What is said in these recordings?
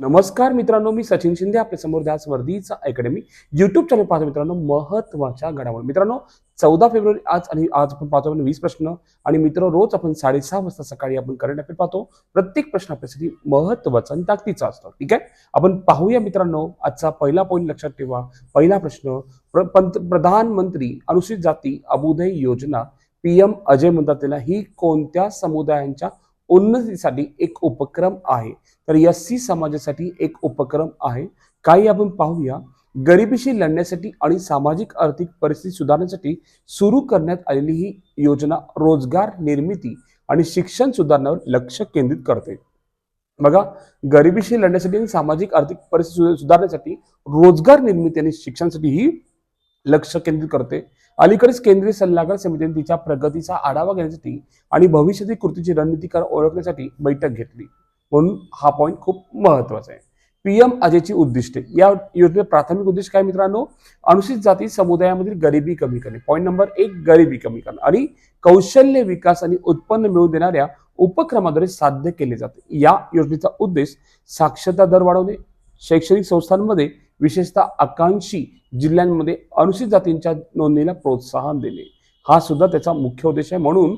नमस्कार मित्रांनो मी सचिन शिंदे आपल्यासमोर द्यास वर्धीचा अकॅडमी युट्यूब चॅनल पाहतो मित्रांनो महत्त्वाच्या घडामोडी. मित्रांनो चौदा फेब्रुवारी आज आणि आज आपण पाहतो आपण वीस प्रश्न आणि मित्र रोज आपण साडेसहा वाजता सकाळी आपण करंट अफेअर पाहतो. प्रत्येक प्रश्न आपल्यासाठी महत्त्वाचा आणि ताकदीचा असतो. ठीक आहे? आपण पाहूया मित्रांनो आजचा पहिला पॉईंट लक्षात ठेवा. पहिला प्रश्न प्र- पंत प्रधानमंत्री अनुसूचित जाती अबुदय योजना पीएम अजय म्हणतात त्याला. ही कोणत्या समुदायांच्या उन्नतीसाठी एक उपक्रम आहे. तर एस सी समाजासाठी एक उपक्रम आहे. काही आपण पाहूया. गरिबीशी लढण्यासाठी आणि सामाजिक आर्थिक परिस्थिती सुधारण्यासाठी सुरू करण्यात आलेली ही योजना रोजगार निर्मिती आणि शिक्षण सुधारण्यावर लक्ष केंद्रित करते. बघा गरिबीशी लढण्यासाठी आणि सामाजिक आर्थिक परिस्थिती सुधारण्यासाठी रोजगार निर्मिती आणि शिक्षणासाठी ही लक्ष केंद्रित करते. अलीकडेच केंद्रीय सल्लागार समितीने तिच्या प्रगतीचा आढावा घेण्यासाठी आणि भविष्यातील कृतीची रणनीतीकार ओळखण्यासाठी बैठक घेतली. म्हणून हा पॉईंट खूप महत्त्वाचा आहे. पीएम अजयची उद्दिष्टे. या योजनेत प्राथमिक उद्दिष्ट काय मित्रांनो? अनुसूचित जाती समुदायामधील गरिबी कमी करणे. पॉईंट नंबर एक गरिबी कमी करणे. आणि कौशल्य विकास आणि उत्पन्न मिळवून देणाऱ्या उपक्रमाद्वारे साध्य केले जाते. या योजनेचा उद्देश साक्षरता दर वाढवणे शैक्षणिक संस्थांमध्ये विशेषतः आकांक्षी जिल्ह्यांमध्ये अनुसूचित जातींच्या नोंदणीला प्रोत्साहन देणे. हा सुद्धा त्याचा मुख्य उद्देश आहे. म्हणून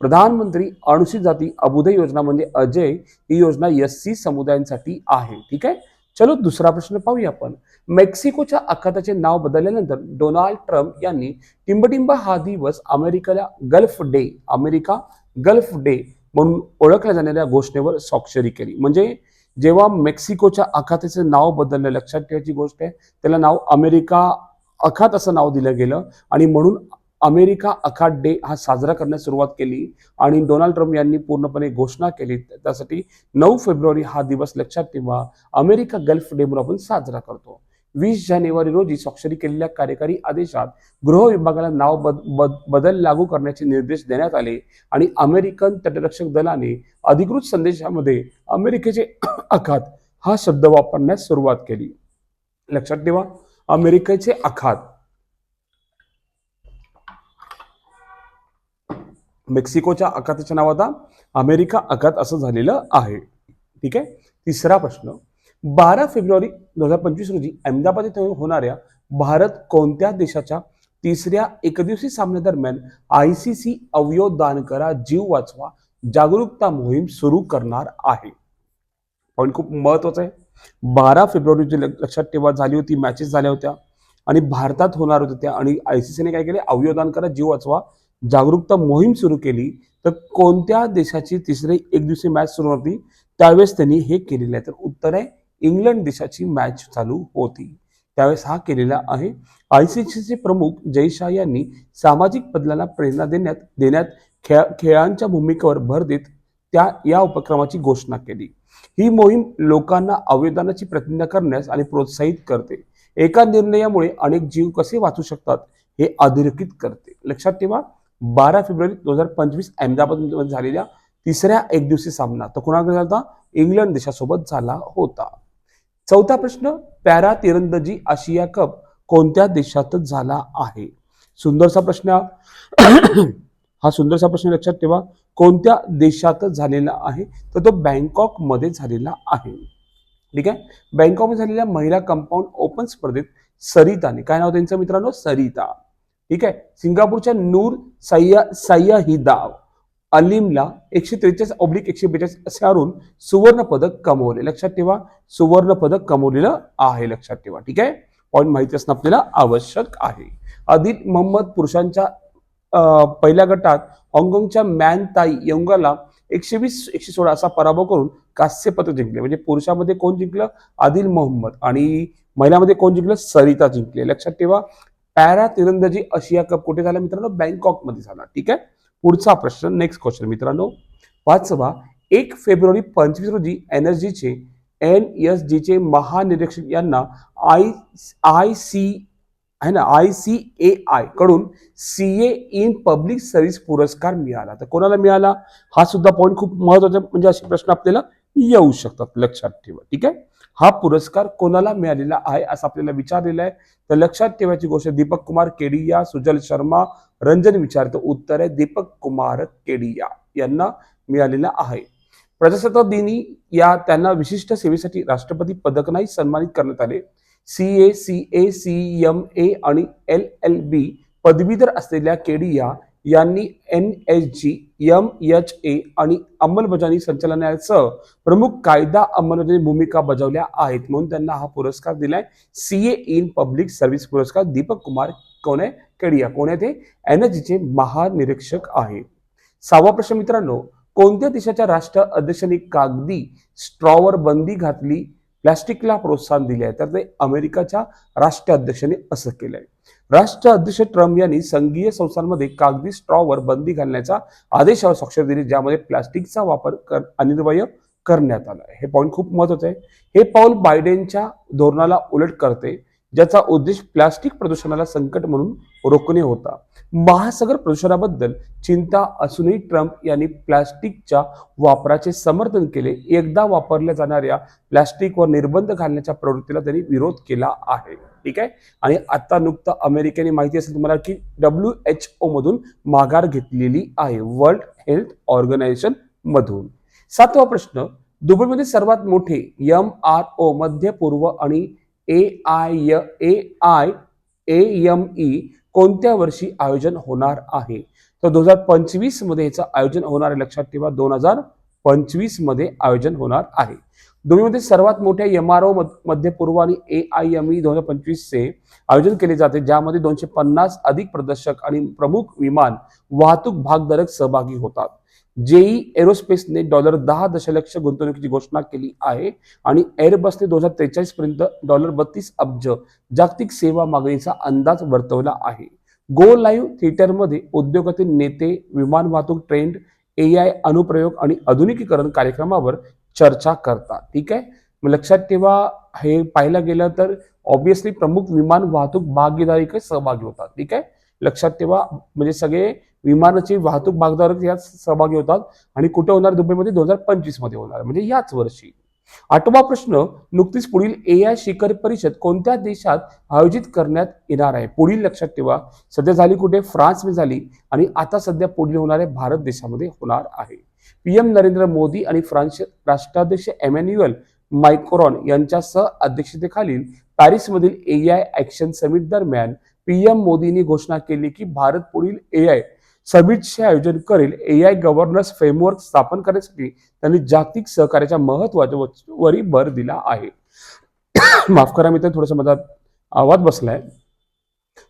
प्रधानमंत्री अनुसूचित जाती अभुदय योजना म्हणजे अजय ही योजना एस सी समुदायांसाठी आहे. ठीक आहे? चलो दुसरा प्रश्न पाहूया आपण. मेक्सिकोच्या आखाताचे नाव बदलल्यानंतर डोनाल्ड ट्रम्प यांनी टिंबटिंब हा दिवस अमेरिकेला Gulf day America Gulf day म्हणून ओळखल्या जाणाऱ्या घोषणेवर स्वाक्षरी केली. म्हणजे जेव्हा मेक्सिकोच्या आखाताचे नाव बदललं लक्षात ठेवायची गोष्ट आहे त्याला नाव अमेरिका अखात असं नाव दिलं गेलं आणि म्हणून अमेरिका अखात डे हा साजरा करण्यास सुरुवात केली आणि डोनाल्ड ट्रम्प यांनी पूर्णपणे घोषणा केली. त्यासाठी नऊ फेब्रुवारी हा दिवस लक्षात ठेवा. अमेरिका गल्फ डे म्हणून आपण साजरा करतो. वीस जानेवारी रोजी स्वाक्षरी केलेल्या कार्यकारी आदेशात गृह विभागाला नाव बद, बद, बदल लागू करण्याचे निर्देश देण्यात आले आणि अमेरिकन तटरक्षक दलाने अधिकृत संदेशामध्ये अमेरिकेचे आखात हा शब्द वापरण्यास सुरुवात केली. लक्षात ठेवा अमेरिकेचे आखात मेक्सिकोच्या आखाताच्या नाव आता अमेरिका आखात असं झालेलं आहे. ठीक आहे? तिसरा प्रश्न. बारा फेब्रुवारी दोन हजार पंचवीस रोजी अहमदाबाद येथे होणाऱ्या भारत कोणत्या देशाच्या तिसऱ्या एकदिवसीय सामन्यादरम्यान आय सी सी अवयव दान करा जीव वाचवा जागरूकता मोहीम सुरू करणार आहे? पॉईंट खूप महत्त्वाचा आहे. बारा फेब्रुवारी रोजी लक्षात ठेवा झाली होती मॅचेस झाल्या होत्या. आणि भारतात होणार होत्या त्या. आणि आय सी सीने काय केले? अवयवदान करा जीव वाचवा जागरूकता मोहीम सुरू केली. तर कोणत्या देशाची तिसरी एक दिवसीय मॅच सुरू होती? त्यावेळेस त्यांनी हे केलेलं आहे. तर उत्तर आहे इंग्लंड देशाची मॅच चालू होती. त्यावेळेस हा केलेला आहे. आय सी सीचे प्रमुख जयशाह यांनी सामाजिक बदलाला प्रेरणा देण्यात देण्यात खेळ खेळांच्या भूमिकेवर भर देत त्या या उपक्रमाची घोषणा केली. ही मोहीम लोकांना अवयदानाची प्रतिज्ञा करण्यास आणि प्रोत्साहित करते. एका निर्णयामुळे अनेक जीव कसे वाचू शकतात हे अधोरेखित करते. लक्षात ठेवा बारा फेब्रुवारी दोन हजार पंचवीस अहमदाबादमध्ये झालेल्या तिसऱ्या एकदिवसीय सामना तर कोणाकडे झाला होता? इंग्लंड देशासोबत झाला होता. चौथा प्रश्न पॅरा तिरंदाजी आशिया कप कोणत्या देशातच झाला आहे? सुंदरसा प्रश्न हा सुंदरसा प्रश्न लक्षात ठेवा. कोणत्या देशातच झालेला आहे? तर तो बँकॉकमध्ये झालेला आहे. ठीक आहे? बँकॉकमध्ये झालेल्या महिला कंपाऊंड ओपन स्पर्धेत सरिताने काय नाव त्यांचं मित्रांनो? सरिता. ठीक आहे? सिंगापूरच्या नूर सय्या सय्या हि दाव अलीमला एकशे त्रेचाळीस ऑब्लिक एकशे बेचाळीस असे हरून सुवर्ण पदक कमवले. लक्षात ठेवा सुवर्ण पदक कमवलेलं आहे. लक्षात ठेवा ठीक आहे? पॉईंट माहिती असणं आपल्याला आवश्यक आहे. आदिल मोहम्मद पुरुषांच्या पहिल्या गटात हाँगकाँगच्या मॅन ताई यंगाला एकशे वीस एकशे सोळा असा पराभव करून कांस्य पदक जिंकले. म्हणजे पुरुषामध्ये कोण जिंकलं? आदिल मोहम्मद. आणि महिलामध्ये कोण जिंकलं? सरिता जिंकले. लक्षात ठेवा पॅरा तिरंदाजी आशिया कप कुठे झाला मित्रांनो? बँकॉकमध्ये झाला ठीक आहे? पुढचा प्रश्न नेक्स्ट क्वेश्चन मित्रांनो पाचवा एक फेब्रुवारी पंचवीस रोजी एनर्जीचे एन एस जीचे महानिरीक्षक यांना आय आय सी आहे ना I C A आयकडून C A in public service पुरस्कार मिळाला. तर कोणाला मिळाला? हा सुद्धा पॉईंट खूप महत्त्वाचा म्हणजे असे प्रश्न आपल्याला येऊ शकतात लक्षात ठेवा. ठीक आहे? हा पुरस्कार कोणाला मिळालेला आहे असं आपल्याला विचारलेला आहे. तर लक्षात ठेवायची गोष्ट दीपक कुमार केडिया सुजल शर्मा रंजन विचारतो. उत्तर आहे दीपक कुमार केडिया यांना मिळालेला आहे. प्रजासत्ताक दिनी या त्यांना विशिष्ट सेवेसाठी राष्ट्रपती पदकनाही सन्मानित करण्यात आले. C A C A C M A आणि एल एल बी पदवीधर असलेल्या केडिया यांनी N S G M H A आणि अंमलबजावणी संचालनालयासह प्रमुख कायदा अंमलबजावणी भूमिका बजावल्या आहेत म्हणून त्यांना हा पुरस्कार दिलाय. C A in public service पुरस्कार दीपक कुमार कोण आहे केडिया कोण आहे ते एनर्जीचे महानिरीक्षक आहेत. सहावा प्रश्न मित्रांनो कोणत्या देशाच्या राष्ट्र अध्यक्षांनी कागदी स्ट्रॉवर बंदी घातली? प्लॅस्टिकला प्रोत्साहन दिले आहे तर ते अमेरिकाच्या राष्ट्राध्यक्षांनी असं केलंय. राष्ट्राध्यक्ष ट्रम्प यांनी संघीय संस्थांमध्ये कागदी स्ट्रॉवर बंदी घालण्याचा आदेशावर स्वाक्षर दिली ज्यामध्ये प्लास्टिकचा वापर कर अनिर्वय करण्यात आला हे पॉईंट खूप महत्वाचं आहे. हे पाऊल बायडेनच्या धोरणाला उलट करते. ज्याचा उद्देश प्लास्टिक प्रदूषणाला संकट म्हणून रोखणे होता. महासागर प्रदूषणाबद्दल चिंता असूनही ट्रम्प यांनी प्लास्टिकच्या वापराचे समर्थन केले. एकदा वापरल्या जाणाऱ्या प्लास्टिकवर निर्बंध घालण्याच्या प्रवृत्तीला त्यांनी विरोध केला आहे. ठीक आहे? आणि आता नुकतं अमेरिकेने माहिती असेल तुम्हाला की डब्ल्यू एच ओ मधून माघार घेतलेली आहे. वर्ल्ड हेल्थ ऑर्गनायझेशन मधून. सातवा प्रश्न दुबईमध्ये सर्वात मोठे एम आर ओ मध्य पूर्व आणि A I A I A M E कोणत्या वर्षी आयोजन होणार आहे? तर दोन हजार पंचवीसमध्ये याचं आयोजन होणार आहे लक्षात ठेवा दोन हजार पंचवीसमध्ये आयोजन होणार आहे. दुबईमध्ये सर्वात मोठ्या एम आर ओ मध्य पूर्व आणि ए आय एम ई दोन हजार पंचवीसचे आयोजन केले जाते ज्यामध्ये दोनशे पन्नास अधिक प्रदर्शक आणि प्रमुख विमान वाहतूक भागधारक सहभागी होतात. जेई एरोस्पेसने डॉलर दहा दशलक्ष गुंतवणुकीची घोषणा केली आहे आणि एअरबसने दोन हजार त्रेचाळीस पर्यंत डॉलर बत्तीस अब्ज जागतिक सेवा मागणीचा अंदाज वर्तवला आहे. गो लाईव्ह थिएटरमध्ये उद्योगातील नेते विमान वाहतूक ट्रेंड ए आय अनुप्रयोग आणि आधुनिकीकरण कार्यक्रमावर चर्चा करतात. ठीक आहे? मग लक्षात ठेवा हे पाहायला गेलं तर ऑब्विसली प्रमुख विमान वाहतूक भागीदारी सहभागी होतात. ठीक आहे? लक्षात ठेवा म्हणजे सगळे विमानाची वाहतूक भागधारक यात सहभागी होतात आणि कुठे होणार? दुबईमध्ये दोन हजार पंचवीसमध्ये होणार. म्हणजे याच वर्षी. आठवा प्रश्न नुकतीच पुढील ए आय शिखर परिषद कोणत्या देशात आयोजित करण्यात येणार आहे? पुढील लक्षात ठेवा. सध्या झाली कुठे? फ्रान्समध्ये झाली आणि आता सध्या पुढील होणार आहे भारत देशामध्ये होणार आहे. पीएम नरेंद्र मोदी आणि फ्रान्सचे राष्ट्राध्यक्ष एमॅन्युअल मायक्रॉन यांच्या सह अध्यक्षतेखालील पॅरिसमधील ए आय ऍक्शन समिट दरम्यान पीएम मोदींनी घोषणा केली की भारत पुढील ए आय समिटचे आयोजन करेल. ए आय गव्हर्नन्स फ्रेमवर्क स्थापन करण्यासाठी त्यांनी जागतिक सहकार्याच्या महत्त्वाच्या वरी भर दिला आहे. माफ करा मित्र थोडस माझा आवाज बसलाय.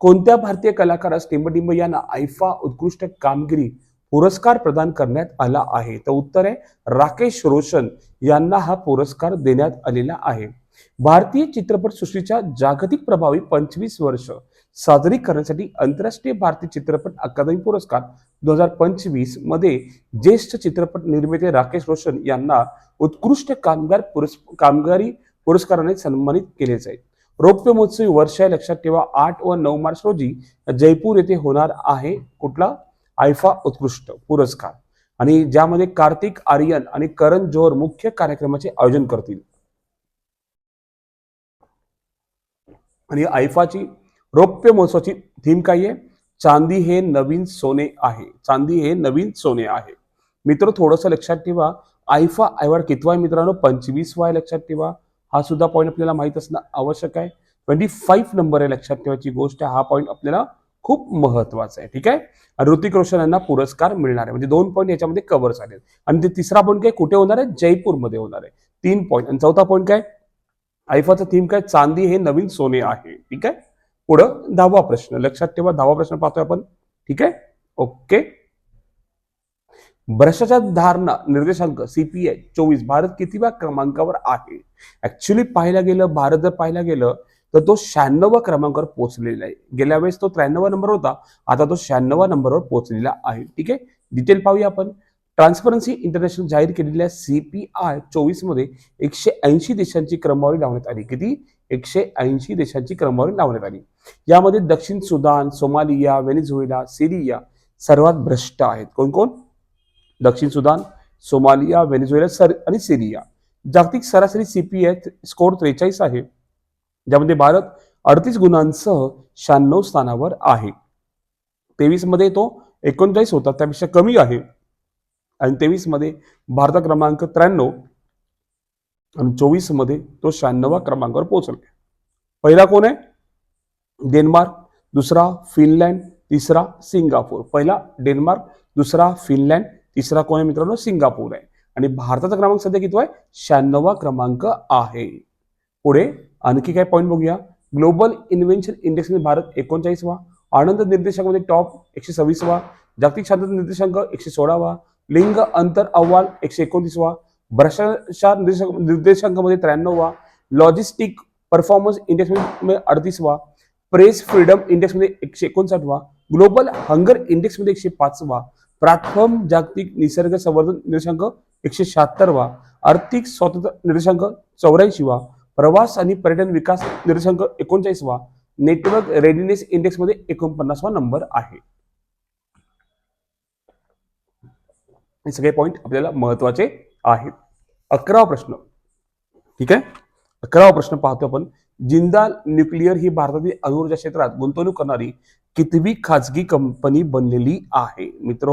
कोणत्या भारतीय कलाकारास टिंबटिंब यांना आयफा उत्कृष्ट कामगिरी पुरस्कार प्रदान करण्यात आला आहे? तर उत्तर आहे राकेश रोशन यांना हा पुरस्कार देण्यात आलेला आहे. भारतीय चित्रपट सृष्टीच्या जागतिक प्रभावी पंचवीस वर्ष साजरी करण्यासाठी आंतरराष्ट्रीय भारतीय चित्रपट अकादमी पुरस्कार दोन हजार पंचवीसमध्ये ज्येष्ठ चित्रपट निर्माते राकेश रोशन यांना उत्कृष्ट कामगार पुरस् कामगारी पुरस्काराने सन्मानित केले जाईल. रौप्य महोत्सवी वर्ष लक्षात ठेवा आठ व नऊ मार्च रोजी जयपूर येथे होणार आहे कुठला? आयफा उत्कृष्ट पुरस्कार. आणि ज्यामध्ये कार्तिक आर्यन आणि करण जोहर मुख्य कार्यक्रमाचे आयोजन करतील. आणि आयफाची रौप्य महोत्सवाची थीम काय आहे? चांदी हे नवीन सोने आहे. चांदी हे नवीन सोने आहे. मित्र थोडंसं लक्षात ठेवा. आयफा अवॉर्ड कितवा आहे मित्रांनो? पंचवीस आहे लक्षात ठेवा. हा सुद्धा पॉईंट आपल्याला माहीत असणं आवश्यक आहे. ट्वेंटी फाईव्ह नंबर आहे लक्षात ठेवायची गोष्ट. आहे. हा पॉईंट आपल्याला खूप महत्त्वाचा आहे. ठीक आहे? ऋतिक रोशन यांना पुरस्कार मिळणार आहे. म्हणजे दोन पॉईंट याच्यामध्ये कव्हर झाले आणि ते तिसरा पॉईंट काय? कुठे होणार आहे? जयपूरमध्ये होणार आहे. तीन पॉईंट आणि चौथा पॉईंट काय? आयफाचा थीम काय? चांदी हे नवीन सोने आहे. ठीक आहे? पुढं दहावा प्रश्न. लक्षात ठेवा दहावा प्रश्न पाहतोय आपण. ठीक आहे? ओके. भ्रष्टाचार धारणा निर्देशांक सीपीआय चोवीस. भारत कितीव्या क्रमांकावर आहे? ऍक्च्युली पाहायला गेलं भारत जर पाहायला गेलं तर तो शहाण्णव क्रमांकावर पोहोचलेला आहे. गेल्या वेळेस तो त्र्याण्णव नंबर होता आता तो शहाण्णव नंबरवर पोहोचलेला आहे. ठीक आहे? डिटेल पाहूया आपण. ट्रान्सपरन्सी इंटरनॅशनल जाहीर केलेल्या सी पी आय चोवीसमध्ये एकशे ऐंशी देशांची क्रमवारी लावण्यात आली. किती? एकशे ऐंशी देशांची क्रमवारी लावण्यात आली. यामध्ये दक्षिण सुदान सोमालिया व्हेनेझुएला सिरिया सर्वात भ्रष्ट आहेत. कोण कोण? दक्षिण सुदान सोमालिया व्हेनेझुएला सर आणि सिरिया. जागतिक सरासरी सीपीआय स्कोर त्रेचाळीस आहे ज्यामध्ये भारत अडतीस गुणांसह शहाण्णव स्थानावर आहे. तेवीसमध्ये तो एकोणचाळीस होता त्यापेक्षा कमी आहे. आणि तेवीसमध्ये भारत क्रमांक त्र्याण्णव आणि चोवीसमध्ये तो शहाण्णवा क्रमांकावर पोहोचला. पहिला कोण आहे? डेन्मार्क. दुसरा फिनलँड. तिसरा सिंगापूर. पहिला डेन्मार्क. दुसरा फिनलँड. तिसरा कोण आहे मित्रांनो? सिंगापूर आहे. आणि भारताचा क्रमांक सध्या किती आहे? शहाण्णवा क्रमांक आहे. पुढे आणखी काय पॉईंट बघूया. ग्लोबल इन्व्हेन्शन इंडेक्समध्ये भारत एकोणचाळीसवा. आनंद निर्देशांकामध्ये टॉप एकशे सव्वीसवा. जागतिक शांतता निर्देशांक एकशे सोळावा. लिंग अंतर अहवाल एकशे एकोणतीसवा. भ्रष्टाचार निर्देशक निर्देशांकामध्ये त्र्याण्णववा. लॉजिस्टिक परफॉर्मन्स इंडेक्समध्ये अडतीसवा. प्रेस फ्रीडम इंडेक्समध्ये एकशे एकोणसाठवा. ग्लोबल हंगर इंडेक्समध्ये एकशे पाचवा. प्राथम जागतिक निसर्ग संवर्धन निर्देशांक एकशे शहात्तरवा. आर्थिक स्वातंत्र्य निर्देशांक चौऱ्याऐंशीवा. प्रवास आणि पर्यटन विकास निर्देशांक एकोणचाळीसवा. नेटवर्क रेडिनेस इंडेक्समध्ये एकोणपन्नासवा नंबर आहे. हे सगळे पॉईंट आपल्याला महत्त्वाचे आहेत. अकरावा प्रश्न. ठीक आहे? अकरावा प्रश्न पाहतो आपण. जिंदाल न्यूक्लिअर ही भारतातील अणुऊर्जा क्षेत्रात गुंतवणूक करणारी कितवी खाजगी कंपनी बनलेली आहे? मित्र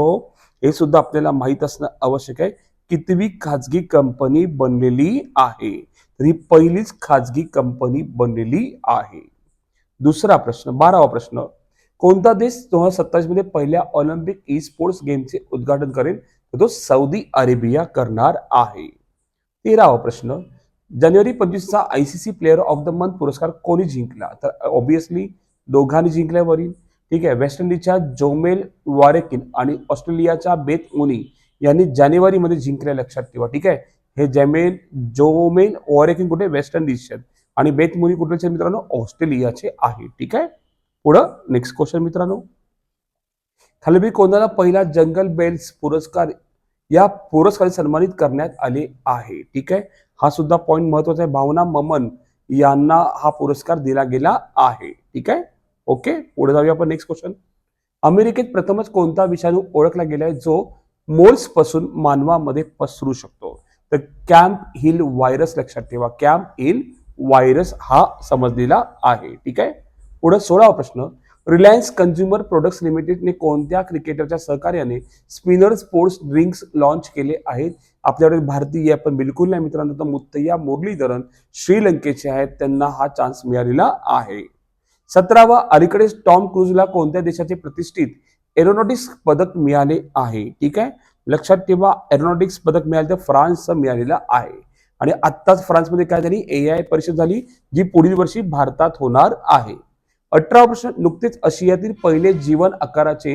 हे सुद्धा आपल्याला माहीत असणं आवश्यक आहे. कितवी खाजगी कंपनी बनलेली आहे? तर ही पहिलीच खाजगी कंपनी बनलेली आहे. दुसरा प्रश्न बारावा प्रश्न. कोणता देश दोन हजार सत्तावीसमध्ये पहिल्या ऑलिम्पिक ई स्पोर्ट्स गेमचे उद्घाटन करेल? तो सौदी अरेबिया करणार आहे. तेरावा प्रश्न. जानेवारी पंचवीसचा I C C player of the month पुरस्कार कोणी जिंकला? तर ऑब्विसली दोघांनी जिंकल्यावरील. ठीक आहे वेस्ट इंडिजच्या जोमेल वारेकिन आणि ऑस्ट्रेलियाच्या बेथ मुनी यांनी जानेवारीमध्ये जिंकल्या लक्षात ठेवा. ठीक आहे हे जमेल जोमेल वॉरेकिन कुठे? वेस्ट इंडिजचे आणि बेथ मुनी कुठेचे मित्रांनो? ऑस्ट्रेलियाचे आहे ठीक आहे पुढं नेक्स्ट क्वेश्चन मित्रांनो. थलबी कोणाला पहिला जंगल बेल्स पुरस्कार या पुरस्काराने सन्मानित करण्यात आले आहे. ठीक आहे? हा सुद्धा पॉईंट महत्त्वाचा आहे. भावना ममन यांना हा पुरस्कार दिला गेला आहे. ठीक आहे? ओके पुढे जाऊया आपण नेक्स्ट क्वेश्चन अमेरिकेत प्रथमच कोणता विषाणू ओळखला गेलाय जो मोल्सपासून मानवामध्ये पसरू शकतो. तर कॅम्प हिल व्हायरस लक्षात ठेवा. कॅम्प हिल व्हायरस हा समजलेला आहे. ठीक आहे? पुढे सोळावा प्रश्न. रिलायन्स कन्झ्युमर प्रोडक्ट्स लिमिटेडने कोणत्या क्रिकेटरच्या सहकार्याने स्पिनर स्पोर्ट्स ड्रिंक्स लॉन्च केले आहेत? आपल्याकडे भारतीय पण बिलकुल नाही मित्रांनो तर मुत्तय्या मुरलीधरन श्रीलंकेचे आहेत. त्यांना हा चान्स मिळालेला आहे. सतरावा अलीकडेच टॉम क्रूजला कोणत्या देशाचे प्रतिष्ठित एरोनॉटिक्स पदक मिळाले आहे? ठीक आहे? लक्षात ठेवा एरोनॉटिक्स पदक मिळाले तर फ्रान्सचं मिळालेलं आहे. आणि आत्ताच फ्रान्समध्ये काय झाली ए आय परिषद झाली जी पुढील वर्षी भारतात होणार आहे. अठरा वर्ष नुकतेच आशियातील पहिले जीवन आकाराचे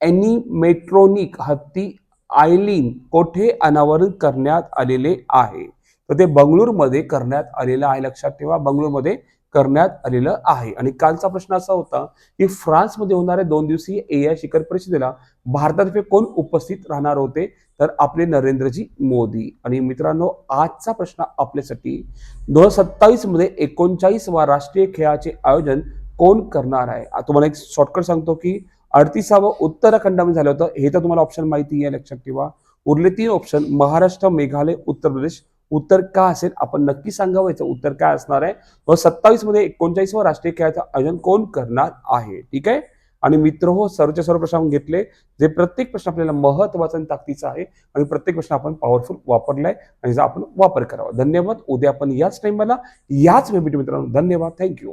अॅनिमेट्रॉनिक हत्ती आयलिन कोठे अनावरण करण्यात आलेले आहे? तर ते बंगळूरमध्ये करण्यात आलेलं आहे. लक्षात ठेवा बंगळूरमध्ये करण्यात आलेलं आहे. आणि कालचा प्रश्न असा होता की फ्रान्समध्ये होणाऱ्या दोन दिवसीय ए आय शिखर परिषदेला भारतातर्फे कोण उपस्थित राहणार होते? तर आपले नरेंद्रजी मोदी. आणि मित्रांनो आजचा प्रश्न आपल्यासाठी दोन हजार सत्तावीसमध्ये एकोणचाळीसवा राष्ट्रीय खेळाचे आयोजन कोण करणार आहे? तुम्हाला एक शॉर्टकट सांगतो की अडतीसावं उत्तराखंडामध्ये झालं होतं. हे तर तुम्हाला ऑप्शन माहिती आहे लक्षात ठेवा. उरले तीन ऑप्शन महाराष्ट्र मेघालय उत्तर प्रदेश. उत्तर का असेल? आपण नक्की सांगावं. याचं उत्तर काय असणार आहे? व सत्तावीसमध्ये व राष्ट्रीय खेळाचं आयोजन कोण करणार आहे? ठीक आहे? आणि मित्र हो सर्वच्या सर्व प्रश्न आपण घेतले. जे प्रत्येक प्रश्न आपल्याला महत्त्वाचा आणि ताकदीचा आहे आणि प्रत्येक प्रश्न आपण पॉवरफुल वापरलाय आणि याचा आपण वापर करावा. धन्यवाद. उद्या आपण याच टाइमला याच वेळ मित्रांनो. धन्यवाद. थँक्यू